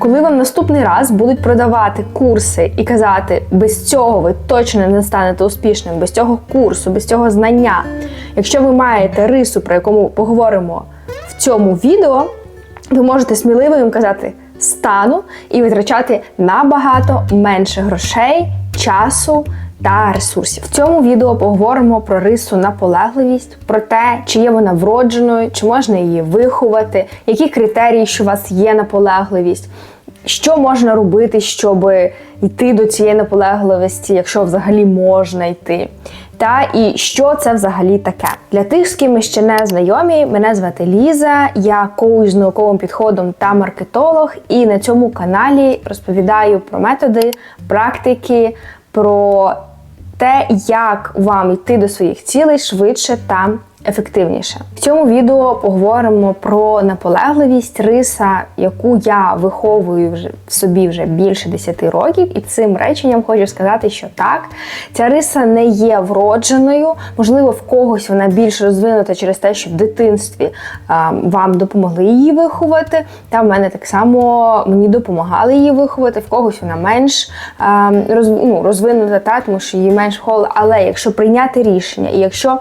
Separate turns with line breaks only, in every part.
Коли вам наступний раз будуть продавати курси і казати, без цього ви точно не станете успішним, без цього курсу, без цього знання. Якщо ви маєте рису, про яку ми поговоримо в цьому відео, ви можете сміливо їм казати стану і витрачати набагато менше грошей, часу та ресурсів. В цьому відео поговоримо про рису наполегливість, про те, чи є вона вродженою, чи можна її виховати, які критерії, що у вас є наполегливість. Що можна робити, щоб йти до цієї наполегливості, якщо взагалі можна йти? Та і що це взагалі таке? Для тих, з ким ми ще не знайомі, мене звати Ліза, я коуч з науковим підходом та маркетолог, і на цьому каналі розповідаю про методи, практики, про те, як вам йти до своїх цілей швидше та ефективніше. В цьому відео поговоримо про наполегливість риса, яку я виховую вже в собі вже більше 10 років, і цим реченням хочу сказати, що так, ця риса не є вродженою, можливо, в когось вона більш розвинута через те, що в дитинстві а, вам допомогли її виховати. Та в мене так само мені допомагали її виховати, в когось вона менш а, роз, ну, розвинута, та, тому що її менш холод. Але якщо прийняти рішення, і якщо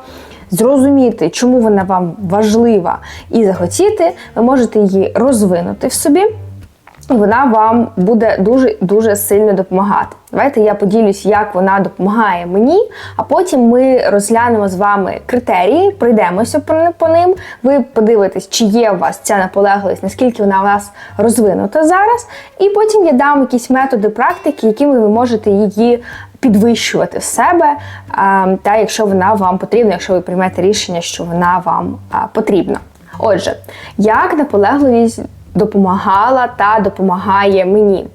зрозуміти, чому вона вам важлива, і захотіти, ви можете її розвинути в собі. Вона вам буде дуже дуже сильно допомагати. Давайте я поділюсь, як вона допомагає мені, а потім ми розглянемо з вами критерії, пройдемося по ним. Ви подивитесь, чи є у вас ця наполегливість, наскільки вона у вас розвинута зараз. І потім я дам якісь методи практики, якими ви можете її підвищувати в себе, та якщо вона вам потрібна, якщо ви приймете рішення, що вона вам потрібна. Отже, як наполегливість допомагала та допомагає мені.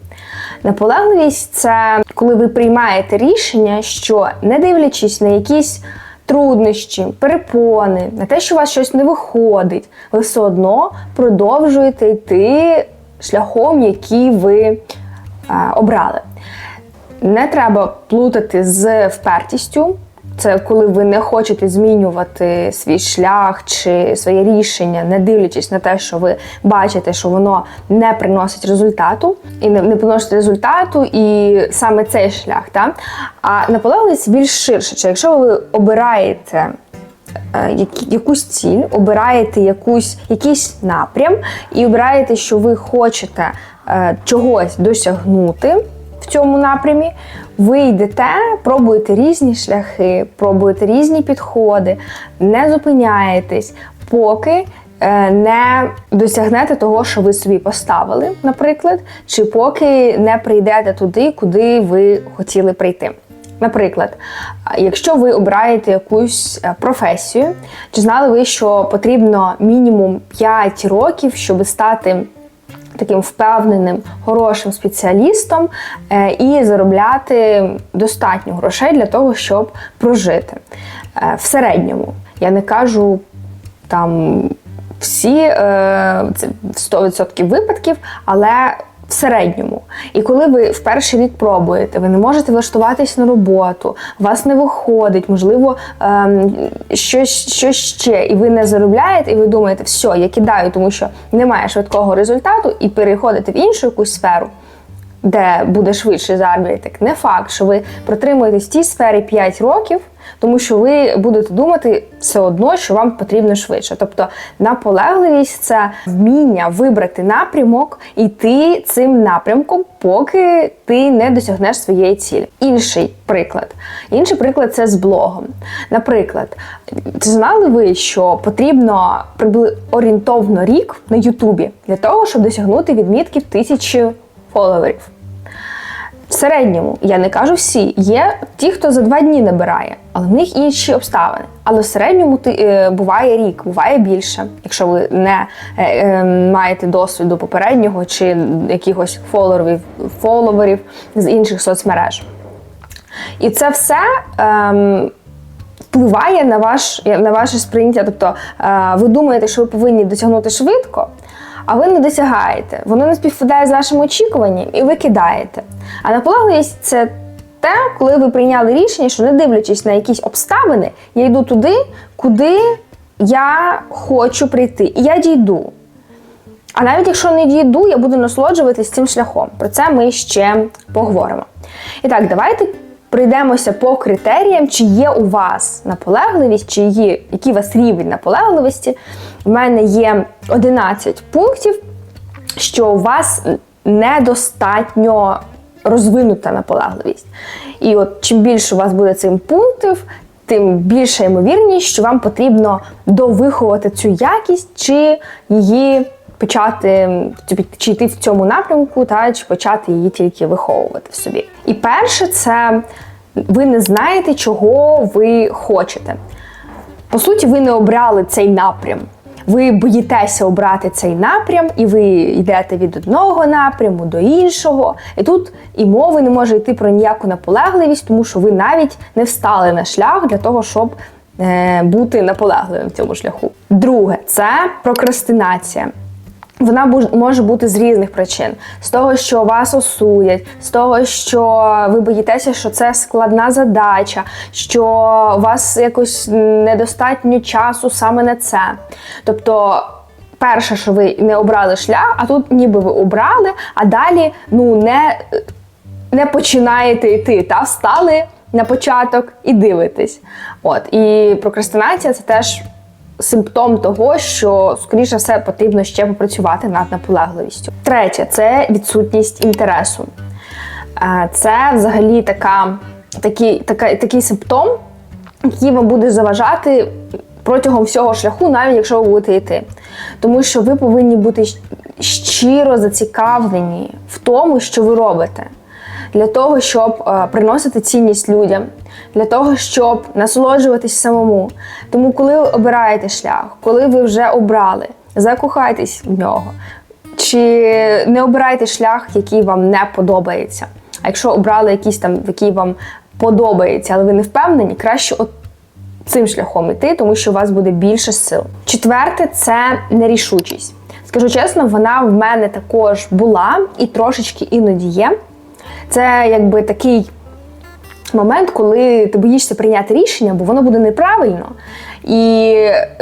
Наполегливість це коли ви приймаєте рішення, що не дивлячись на якісь труднощі, перепони, на те, що у вас щось не виходить, ви все одно продовжуєте йти шляхом, який ви а, обрали. Не треба плутати з впертістю. Це коли ви не хочете змінювати свій шлях чи своє рішення, не дивлячись на те, що ви бачите, що воно не приносить результату, і не, не приносить результату, і саме цей шлях. Та? А наполегливість більш ширше. Чи якщо ви обираєте е, якусь ціль, обираєте якусь, якийсь напрям, і обираєте, що ви хочете е, чогось досягнути в цьому напрямі, ви йдете, пробуєте різні шляхи, пробуєте різні підходи, не зупиняєтесь, поки е, не досягнете того, що ви собі поставили, наприклад, чи поки не прийдете туди, куди ви хотіли прийти. Наприклад, якщо ви обираєте якусь е, професію, чи знали ви, що потрібно мінімум 5 років, щоб стати таким впевненим, хорошим спеціалістом е, і заробляти достатньо грошей для того, щоб прожити. Е, в середньому я не кажу там всі е, 100% випадків, але в середньому. І коли ви в перший рік пробуєте, ви не можете влаштуватись на роботу, вас не виходить, можливо, ем, щось, щось ще, і ви не заробляєте, і ви думаєте, все, я кидаю, тому що немає швидкого результату, і переходите в іншу якусь сферу. Де буде швидше заробіток. Не факт, що ви протримуєтесь в тій сфері 5 років, тому що ви будете думати все одно, що вам потрібно швидше. Тобто наполегливість це вміння вибрати напрямок і йти цим напрямком, поки ти не досягнеш своєї цілі. Інший приклад. Інший приклад це з блогом. Наприклад, чи знали ви, що потрібно орієнтовно рік на Ютубі для того, щоб досягнути відмітків тисячі фоловерів? Середньому, я не кажу всі, є ті, хто за два дні набирає, але в них інші обставини. Але в середньому ти, е, буває рік, буває більше, якщо ви не е, е, маєте досвіду попереднього чи якихось фоловерів, фоловерів з інших соцмереж. І це все. Е, Впливає на ваш на ваше сприйняття. Тобто ви думаєте, що ви повинні досягнути швидко, а ви не досягаєте. Воно не співпадає з вашими очікуваннями, і ви кидаєте. А наполегливість це те, коли ви прийняли рішення, що не дивлячись на якісь обставини, я йду туди, куди я хочу прийти. І я дійду. А навіть якщо не дійду, я буду насолоджуватись цим шляхом. Про це ми ще поговоримо. І так, давайте пройдемося по критеріям, чи є у вас наполегливість, чи є який у вас рівень наполегливості. У мене є 11 пунктів, що у вас недостатньо розвинута наполегливість. І от чим більше у вас буде цим пунктів, тим більша ймовірність, що вам потрібно довиховувати цю якість, чи її почати чи йти в цьому напрямку, та чи почати її тільки виховувати в собі. І перше, це ви не знаєте, чого ви хочете. По суті, ви не обрали цей напрям. Ви боїтеся обрати цей напрям, і ви йдете від одного напряму до іншого. І тут і мови не може йти про ніяку наполегливість, тому що ви навіть не встали на шлях для того, щоб е, бути наполегливим в цьому шляху. Друге це прокрастинація. Вона може бути з різних причин: з того, що вас осудять, з того, що ви боїтеся, що це складна задача, що у вас якось недостатньо часу саме на це. Тобто, перше, що ви не обрали шлях, а тут ніби ви обрали, а далі ну не не починаєте йти, та встали на початок і дивитесь. От і прокрастинація це теж симптом того, що, скоріше все, потрібно ще попрацювати над наполегливістю. Третє це відсутність інтересу. Е, це взагалі така, такий, така, такий симптом, який вам буде заважати протягом всього шляху, навіть якщо ви будете йти. Тому що ви повинні бути щиро зацікавлені в тому, що ви робите для того, щоб е, приносити цінність людям, для того, щоб насолоджуватись самому. Тому, коли ви обираєте шлях, коли ви вже обрали, закохайтесь в нього. Чи не обирайте шлях, який вам не подобається. А якщо обрали якийсь там, який вам подобається, але ви не впевнені, краще от цим шляхом йти, тому що у вас буде більше сил. Четверте це нерішучість. Скажу чесно, вона в мене також була і трошечки іноді є. Це якби такий момент, коли ти боїшся прийняти рішення, бо воно буде неправильно, і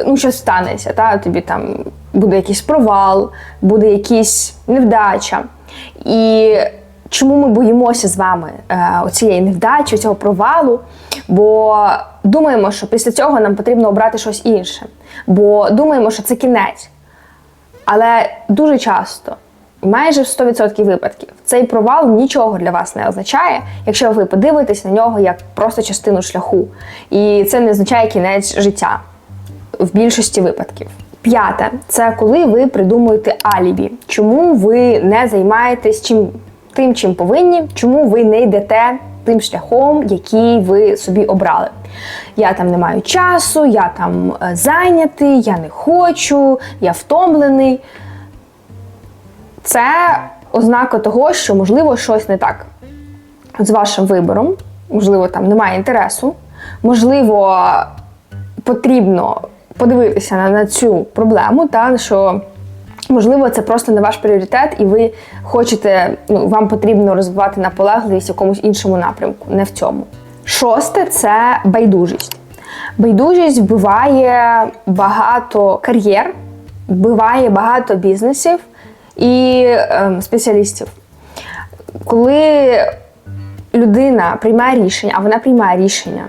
ну, щось станеться. Та? Тобі там буде якийсь провал, буде якась невдача. І чому ми боїмося з вами е, оцієї невдачі, цього провалу? Бо думаємо, що після цього нам потрібно обрати щось інше. Бо думаємо, що це кінець. Але дуже часто майже в 100% випадків цей провал нічого для вас не означає, якщо ви подивитесь на нього як просто частину шляху. І це не означає кінець життя в більшості випадків. П'яте це коли ви придумуєте алібі, чому ви не займаєтесь чим тим, чим повинні, чому ви не йдете тим шляхом, який ви собі обрали. Я там не маю часу, я там е, зайнятий, я не хочу, я втомлений це ознака того, що, можливо, щось не так з вашим вибором, можливо, там немає інтересу, можливо, потрібно подивитися на, на цю проблему, та що. Можливо, це просто не ваш пріоритет, і ви хочете, ну, вам потрібно розвивати наполегливість в якомусь іншому напрямку, не в цьому. Шосте це байдужість. Байдужість вбиває багато кар'єр, вбиває багато бізнесів, і е, спеціалістів. Коли людина приймає рішення, а вона приймає рішення,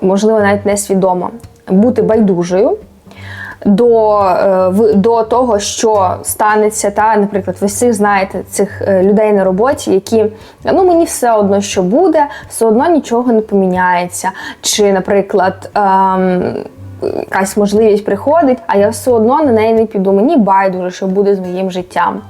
можливо, навіть несвідомо, бути байдужою до е, до того, що станеться, та, наприклад, ви всіх знаєте цих е, людей на роботі, які ну мені все одно що буде, все одно нічого не поміняється. Чи, наприклад, ем, якась можливість приходить, а я все одно на неї не піду. Мені байдуже, що буде з моїм життям.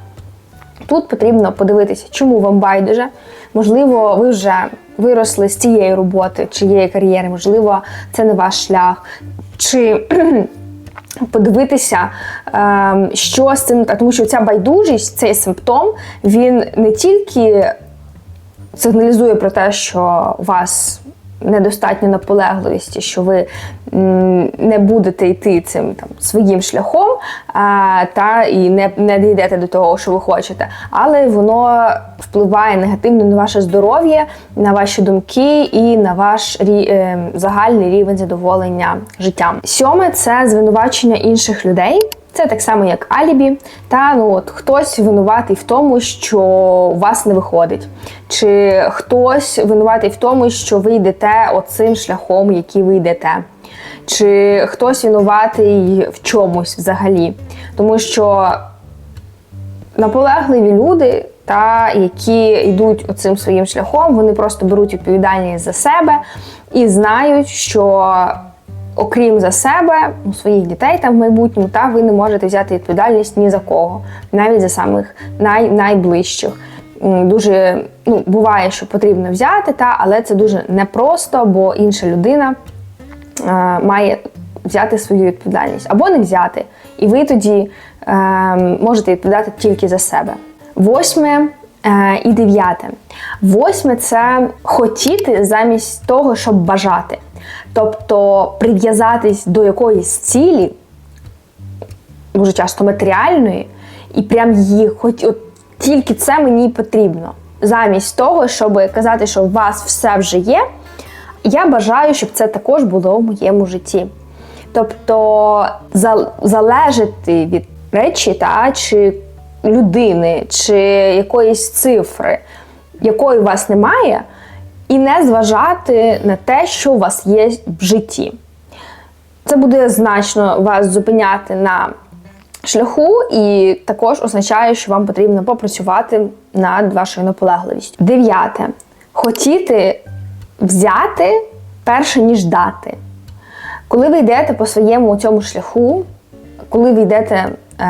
Тут потрібно подивитися, чому вам байдуже. Можливо, ви вже виросли з цієї роботи, чиєї кар'єри, можливо, це не ваш шлях. Чи подивитися, ем, що з цим, тому що ця байдужість, цей симптом, він не тільки сигналізує про те, що вас недостатньо наполегливості, що ви не будете йти цим там своїм шляхом, а, та і не не дійдете до того, що ви хочете, але воно впливає негативно на ваше здоров'я, на ваші думки і на ваш рі, е, загальний рівень задоволення життям. Сьоме це звинувачення інших людей. Це так само, як алібі. Та ну от хтось винуватий в тому, що у вас не виходить, чи хтось винуватий в тому, що ви йдете оцим шляхом, який ви йдете. Чи хтось винуватий в чомусь взагалі. Тому що наполегливі люди, та які йдуть оцим своїм шляхом, вони просто беруть відповідальність за себе і знають, що окрім за себе, ну, своїх дітей там в майбутньому, та ви не можете взяти відповідальність ні за кого, навіть за самих най, найближчих. Дуже ну, буває, що потрібно взяти, та, але це дуже непросто, бо інша людина е, має взяти свою відповідальність або не взяти. І ви тоді е, можете відповідати тільки за себе. Восьме е, і дев'яте. Восьме це хотіти замість того, щоб бажати. Тобто прив'язатись до якоїсь цілі, дуже часто матеріальної, і прям її хоч от тільки це мені потрібно. Замість того, щоб казати, що у вас все вже є, я бажаю, щоб це також було в моєму житті. Тобто залежати від речі та, чи людини, чи якоїсь цифри, якої у вас немає, і не зважати на те, що у вас є в житті. Це буде значно вас зупиняти на шляху, і також означає, що вам потрібно попрацювати над вашою наполегливістю. Дев'яте. Хотіти взяти перше, ніж дати. Коли ви йдете по своєму цьому шляху, коли ви йдете е,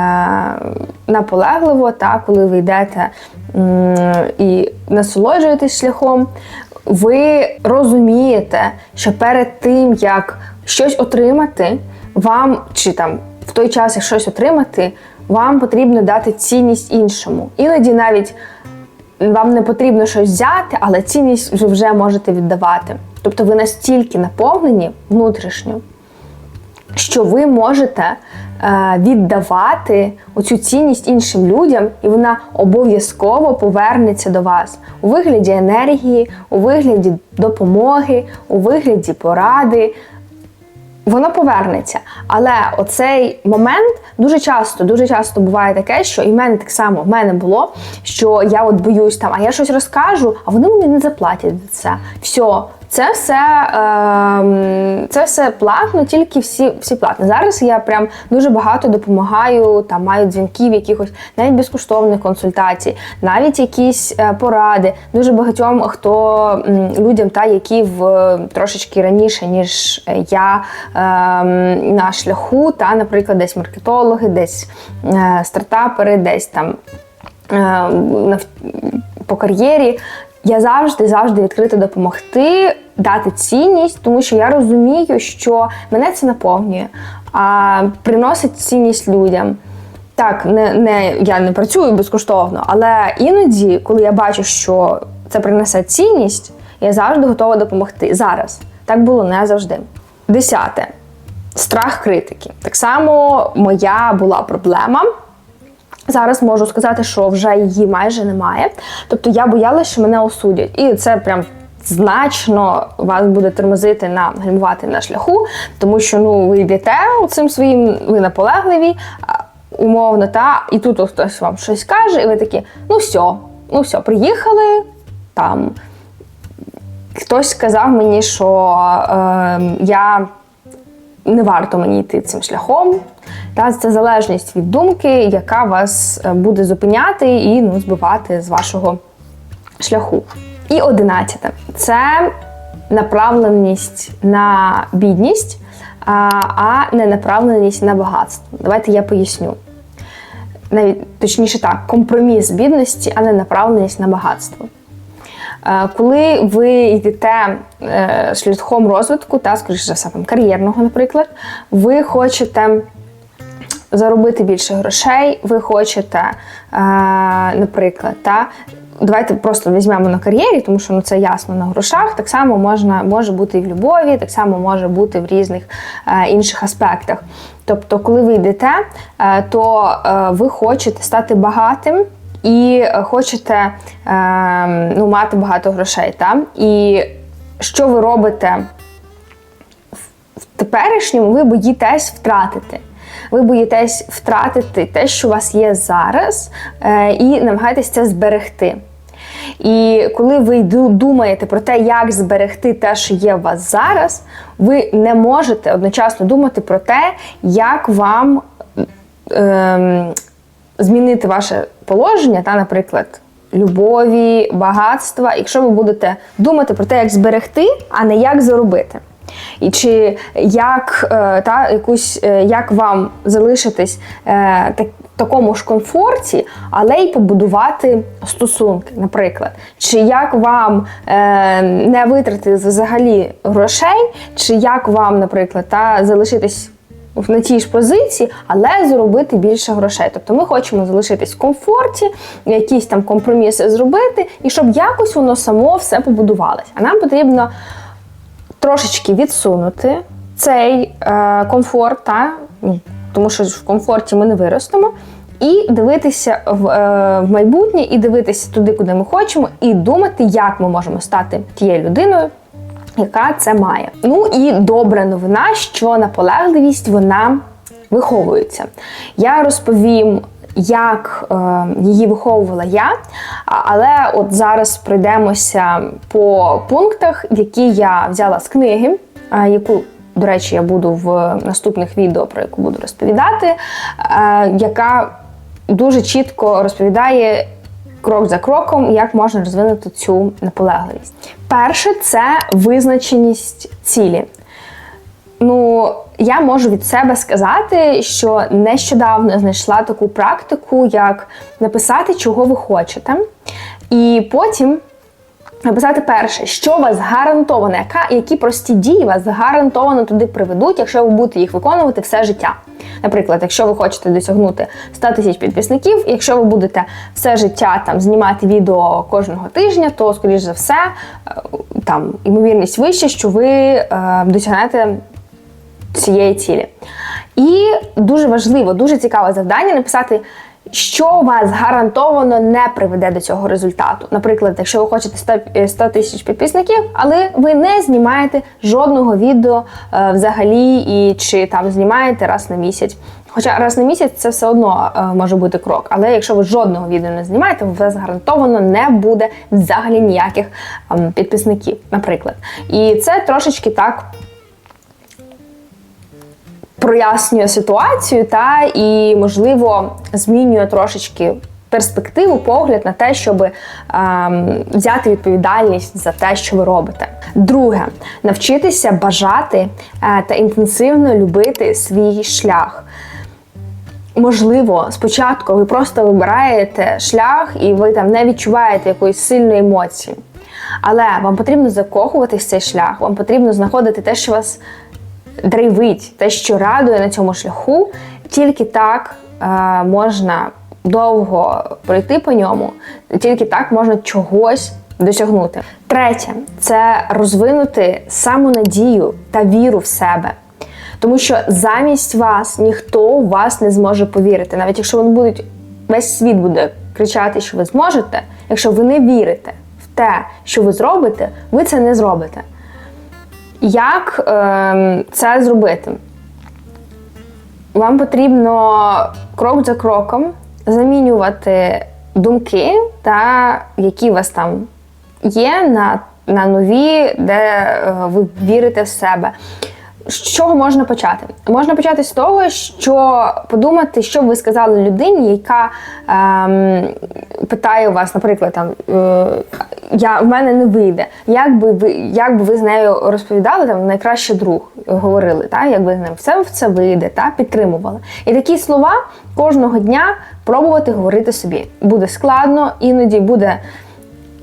наполегливо, та, коли ви йдете і насолоджуєтесь шляхом, ви розумієте, що перед тим, як щось отримати, вам чи там в той час, як щось отримати, вам потрібно дати цінність іншому. Іноді навіть вам не потрібно щось взяти, але цінність ви вже можете віддавати. Тобто ви настільки наповнені внутрішньо, що ви можете віддавати оцю цінність іншим людям, і вона обов'язково повернеться до вас у вигляді енергії, у вигляді допомоги, у вигляді поради. Воно повернеться. Але оцей момент дуже часто, дуже часто буває таке, що і в мене так само в мене було, що я от боюсь там, а я щось розкажу, а вони мені не заплатять за це. Все, це все, е, це все платно, тільки всі, всі платні. Зараз я прям дуже багато допомагаю, там маю дзвінків, якихось навіть безкоштовних консультацій, навіть якісь е, поради. Дуже багатьом хто людям, та які в трошечки раніше, ніж е, я е, на шляху, та, наприклад, десь маркетологи, десь е, стартапери, десь там е, по кар'єрі. Я завжди завжди відкрита допомогти, дати цінність, тому що я розумію, що мене це наповнює, а приносить цінність людям. Так, не, не, я не працюю безкоштовно, але іноді, коли я бачу, що це принесе цінність, я завжди готова допомогти. Зараз. Так було не завжди. Десяте. Страх критики. Так само моя була проблема. Зараз можу сказати, що вже її майже немає. Тобто я боялася, що мене осудять. І це прям значно вас буде тормозити на гальмувати на шляху, тому що ну ви йдете цим своїм, ви наполегливі, умовно, та і тут хтось вам щось каже, і ви такі, ну все, ну все, приїхали там. Хтось сказав мені, що е, я не варто мені йти цим шляхом. Та це залежність від думки, яка вас е, буде зупиняти і ну, збивати з вашого шляху. І одинадцяте це направленість на бідність, а, не направленість на багатство. Давайте я поясню. Навіть точніше так, компроміс бідності, а не направленість на багатство. Е, Коли ви йдете е, шляхом розвитку, та, скоріше за все, там, кар'єрного, наприклад, ви хочете заробити більше грошей, ви хочете, е, наприклад, та, давайте просто візьмемо на кар'єрі, тому що ну, це ясно на грошах. Так само можна, може бути і в любові, так само може бути в різних е, інших аспектах. Тобто, коли ви йдете, е, то е, ви хочете стати багатим і хочете е, ну, мати багато грошей. Та? І що ви робите в теперішньому, ви боїтесь втратити. Ви боїтесь втратити те, що у вас є зараз, е, і намагаєтесь це зберегти. І коли ви думаєте про те, як зберегти те, що є у вас зараз, ви не можете одночасно думати про те, як вам ем, змінити ваше положення, та, наприклад, любові, багатства, якщо ви будете думати про те, як зберегти, а не як заробити. І чи як, е, та, якусь, е, як вам залишитись е, так, такому ж комфорті, але й побудувати стосунки, наприклад. Чи як вам е, не витратити взагалі грошей, чи як вам, наприклад, та, залишитись на тій ж позиції, але заробити більше грошей. Тобто ми хочемо залишитись в комфорті, якісь там компроміси зробити, і щоб якось воно само все побудувалось. А нам потрібно трошечки відсунути цей е, комфорт, та? ну, тому що в комфорті ми не виростемо. І дивитися в, е, в майбутнє, і дивитися туди, куди ми хочемо, і думати, як ми можемо стати тією людиною, яка це має. Ну і добра новина, що наполегливість вона виховується. Я розповім. Як е, її виховувала я, але от зараз пройдемося по пунктах, які я взяла з книги, яку, до речі, я буду в наступних відео, про яку буду розповідати, е, яка дуже чітко розповідає крок за кроком, як можна розвинути цю наполегливість. Перше це визначеність цілі. Ну, я можу від себе сказати, що нещодавно знайшла таку практику, як написати, чого ви хочете, і потім написати перше, що вас гарантовано, яка, які прості дії вас гарантовано туди приведуть, якщо ви будете їх виконувати все життя. Наприклад, якщо ви хочете досягнути 100 тисяч підписників, якщо ви будете все життя там знімати відео кожного тижня, то скоріш за все е, там ймовірність вища, що ви е, досягнете цієї цілі. І дуже важливо, дуже цікаве завдання написати, що вас гарантовано не приведе до цього результату. Наприклад, якщо ви хочете 100 е, 100 тисяч підписників, але ви не знімаєте жодного відео е, взагалі, і чи там знімаєте раз на місяць. Хоча раз на місяць це все одно е, може бути крок. Але якщо ви жодного відео не знімаєте, у вас гарантовано не буде взагалі ніяких ем, підписників, наприклад. І це трошечки так прояснює ситуацію та і, можливо, змінює трошечки перспективу, погляд на те, щоб ем, взяти відповідальність за те, що ви робите. Друге, навчитися бажати е, та інтенсивно любити свій шлях. Можливо, спочатку ви просто вибираєте шлях і ви там не відчуваєте якоїсь сильної емоції. Але вам потрібно закохуватись в цей шлях, вам потрібно знаходити те, що вас драйвить, те, що радує на цьому шляху. Тільки так е, можна довго пройти по ньому, тільки так можна чогось досягнути. Третє це розвинути самонадію та віру в себе. Тому що замість вас ніхто у вас не зможе повірити. Навіть якщо вони будуть, весь світ буде кричати, що ви зможете, якщо ви не вірите в те, що ви зробите, ви це не зробите. Як е, це зробити? Вам потрібно крок за кроком замінювати думки, та, які у вас там є, на, на нові, де е, ви вірите в себе. З чого можна почати? Можна почати з того, що подумати, що ви сказали людині, яка ем, питає у вас, наприклад, там е, я в мене не вийде. Як би ви як би ви з нею розповідали, там найкраще друг говорили, та як би з ним все в це вийде, та підтримували. І такі слова кожного дня пробувати говорити собі. Буде складно, іноді буде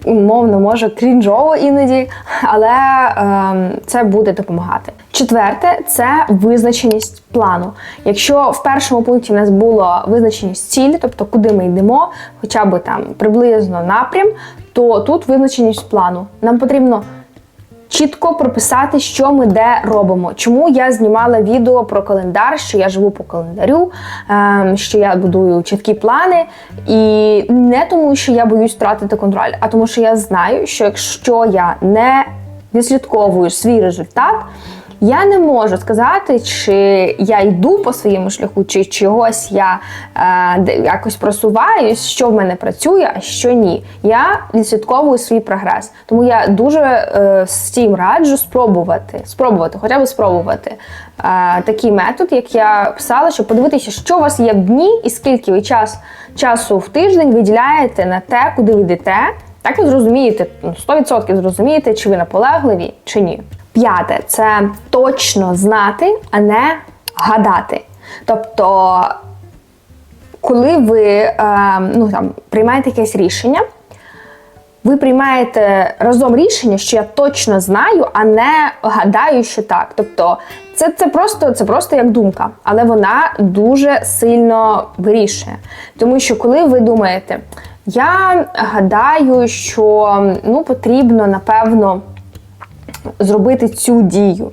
умовно, може крінжово іноді, але ем, це буде допомагати. Четверте це визначеність плану. Якщо в першому пункті в нас було визначеність цілі, тобто куди ми йдемо, хоча б там приблизно напрям, то тут визначеність плану. Нам потрібно чітко прописати, що ми де робимо. Чому я знімала відео про календар, що я живу по календарю, ем, що я будую чіткі плани. І не тому, що я боюсь втратити контроль, а тому, що я знаю, що якщо я не відслідковую свій результат, Я не можу сказати, чи я йду по своєму шляху, чи чогось я е, якось просуваюсь, що в мене працює, а що ні. Я відслідковую свій прогрес. Тому я дуже е, всім раджу спробувати, спробувати, хоча б спробувати е, такий метод, як я писала, щоб подивитися, що у вас є в дні і скільки ви час, часу в тиждень виділяєте на те, куди ви йдете. Так ви зрозумієте, ну, 100% зрозумієте, чи ви наполегливі, чи ні. П'яте це точно знати, а не гадати. Тобто, коли ви е, ну, там, приймаєте якесь рішення, ви приймаєте разом рішення, що я точно знаю, а не гадаю, що так. Тобто, це, це, просто, це просто як думка, але вона дуже сильно вирішує. Тому що коли ви думаєте, я гадаю, що ну, потрібно, напевно, зробити цю дію.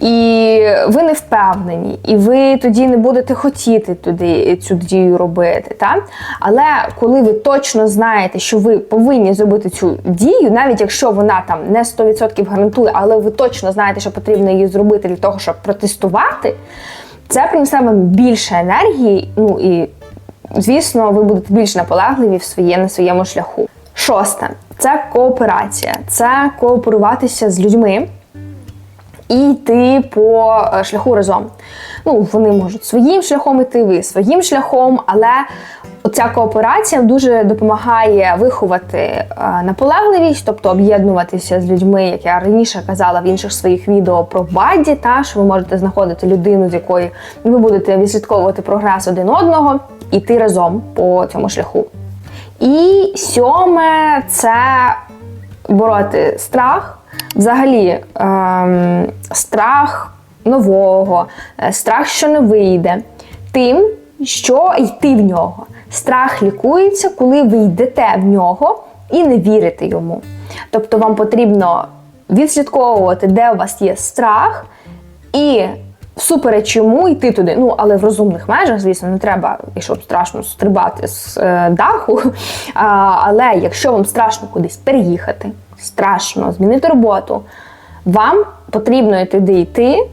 І ви не впевнені, і ви тоді не будете хотіти туди цю дію робити. Та? Але коли ви точно знаєте, що ви повинні зробити цю дію, навіть якщо вона там не 100% гарантує, але ви точно знаєте, що потрібно її зробити для того, щоб протестувати, це принесе вам більше енергії. Ну і звісно, ви будете більш наполегливі в своє, на своєму шляху. Шосте це кооперація, це кооперуватися з людьми і йти по е, шляху разом. Ну, вони можуть своїм шляхом йти, ви своїм шляхом, але оця кооперація дуже допомагає виховати е, наполегливість, тобто об'єднуватися з людьми, як я раніше казала в інших своїх відео про баді, та що ви можете знаходити людину, з якою ви будете відслідковувати прогрес один одного, і йти разом по цьому шляху. І сьоме це бороти страх. Взагалі, ем, страх нового, е, страх, що не вийде, тим, що йти в нього. Страх лікується, коли ви йдете в нього і не вірите йому. Тобто вам потрібно відслідковувати, де у вас є страх, і всупереч йому йти туди. Ну, але в розумних межах, звісно, не треба, якщо страшно стрибати з е, даху. А, але якщо вам страшно кудись переїхати, страшно змінити роботу, вам потрібно туди йти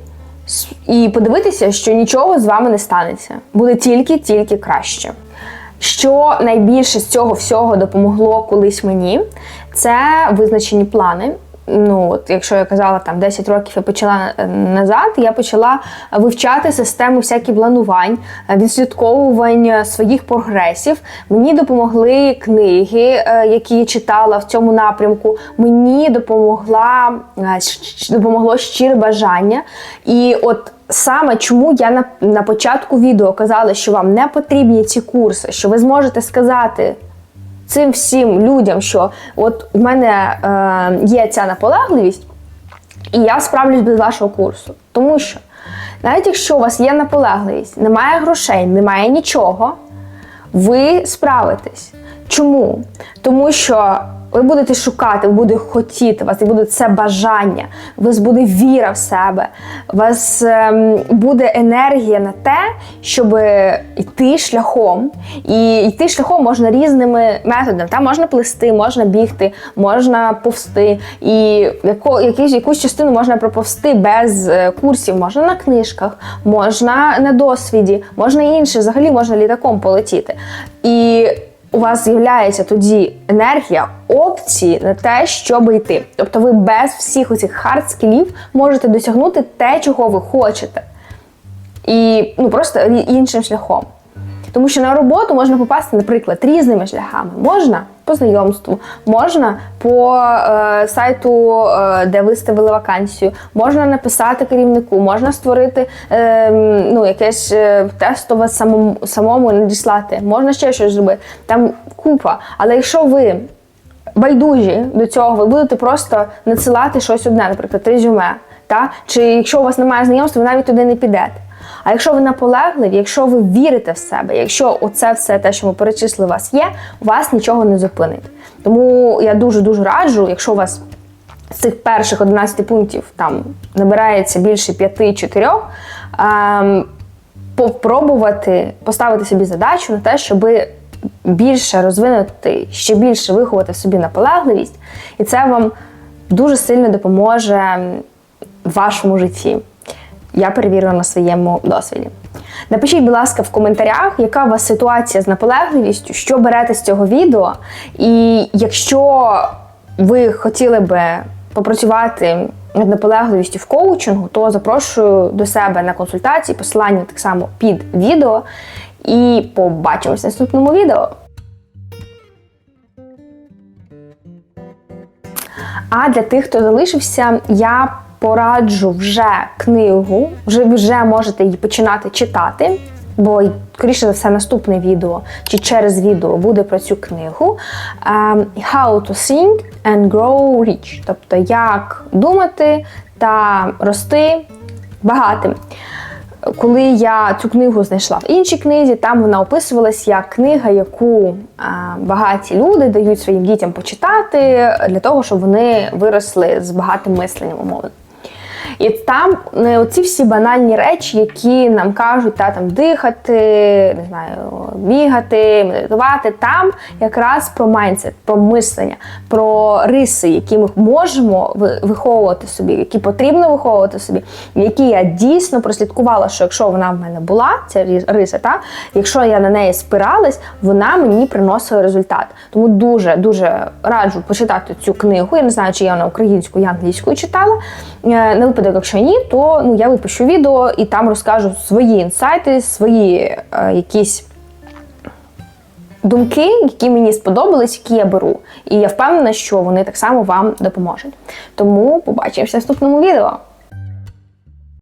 і подивитися, що нічого з вами не станеться. Буде тільки-тільки краще. Що найбільше з цього всього допомогло колись мені, це визначені плани. Ну, от, якщо я казала там 10 років я почала е, назад, я почала вивчати систему всяких планувань, е, відслідковувань своїх прогресів. Мені допомогли книги, е, які я читала в цьому напрямку. Мені допомогла е, допомогло щире бажання. І от саме чому я на, на початку відео казала, що вам не потрібні ці курси, що ви зможете сказати цим всім людям, що от в мене е, є ця наполегливість, і я справлюсь без вашого курсу. Тому що навіть якщо у вас є наполегливість, немає грошей, немає нічого, ви справитесь. Чому? Тому що ви будете шукати, ви будете хотіти, у вас буде це бажання, у вас буде віра в себе, у вас ем, буде енергія на те, щоб йти шляхом. І йти шляхом можна різними методами. Та можна плисти, можна бігти, можна повсти. І яко, якусь, якусь частину можна проповсти без е, курсів, можна на книжках, можна на досвіді, можна інше, взагалі можна літаком полетіти. І у вас з'являється тоді енергія, опції на те, щоб йти. Тобто ви без всіх оцих хард-скілів можете досягнути те, чого ви хочете. І ну, просто іншим шляхом. Тому що на роботу можна попасти, наприклад, різними шляхами. Можна по знайомству, можна по е, сайту, е, де виставили вакансію, можна написати керівнику, можна створити е, ну, якесь е, тестове самому, самому надіслати, можна ще щось зробити. Там купа. Але якщо ви байдужі до цього, ви будете просто надсилати щось одне, наприклад, резюме. Та? Чи якщо у вас немає знайомства, ви навіть туди не підете. А якщо ви наполегливі, якщо ви вірите в себе, якщо оце все те, що ми перечислили, у вас є, вас нічого не зупинить. Тому я дуже дуже раджу, якщо у вас з цих перших 11 пунктів там набирається більше 5-4, ем, попробувати поставити собі задачу на те, щоб більше розвинути, ще більше виховати в собі наполегливість, і це вам дуже сильно допоможе в вашому житті. Я перевірила на своєму досвіді. Напишіть, будь ласка, в коментарях, яка у вас ситуація з наполегливістю, що берете з цього відео. І якщо ви хотіли би попрацювати над наполегливістю в коучингу, то запрошую до себе на консультації, посилання так само під відео. І побачимось в наступному відео. А для тих, хто залишився, я пораджу вже книгу, вже вже можете її починати читати. Бо скоріше за все наступне відео чи через відео буде про цю книгу ем, How to think and grow rich. Тобто як думати та рости багатим. Коли я цю книгу знайшла в іншій книзі, там вона описувалась як книга, яку а, багаті люди дають своїм дітям почитати для того, щоб вони виросли з багатим мисленням умовно. І там не оці всі банальні речі, які нам кажуть, та там дихати, не знаю, бігати, медитувати. Там якраз про майндсет, про мислення, про риси, які ми можемо виховувати собі, які потрібно виховувати собі, які я дійсно прослідкувала, що якщо вона в мене була, ця риса, та якщо я на неї спиралась, вона мені приносила результат. Тому дуже дуже раджу почитати цю книгу. Я не знаю, чи я вона українською і англійською читала. Випадок, якщо ні, то ну я випущу відео і там розкажу свої інсайти, свої е, якісь думки, які мені сподобались, які я беру. І я впевнена, що вони так само вам допоможуть. Тому побачимося в наступному відео.